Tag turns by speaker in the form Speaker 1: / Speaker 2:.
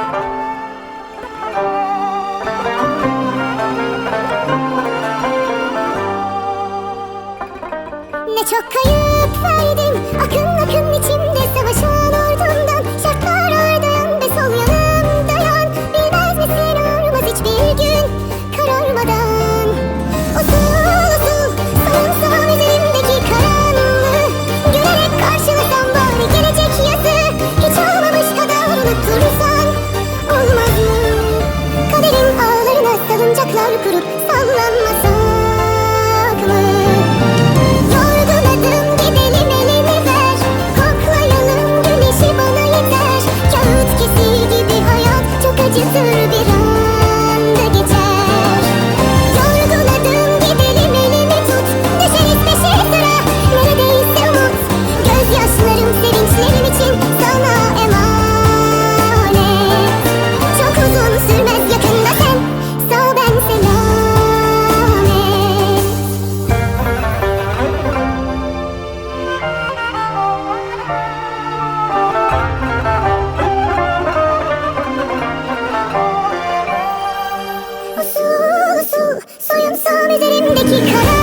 Speaker 1: Ne çok kayıp verdim Akın akın içimde savaşa から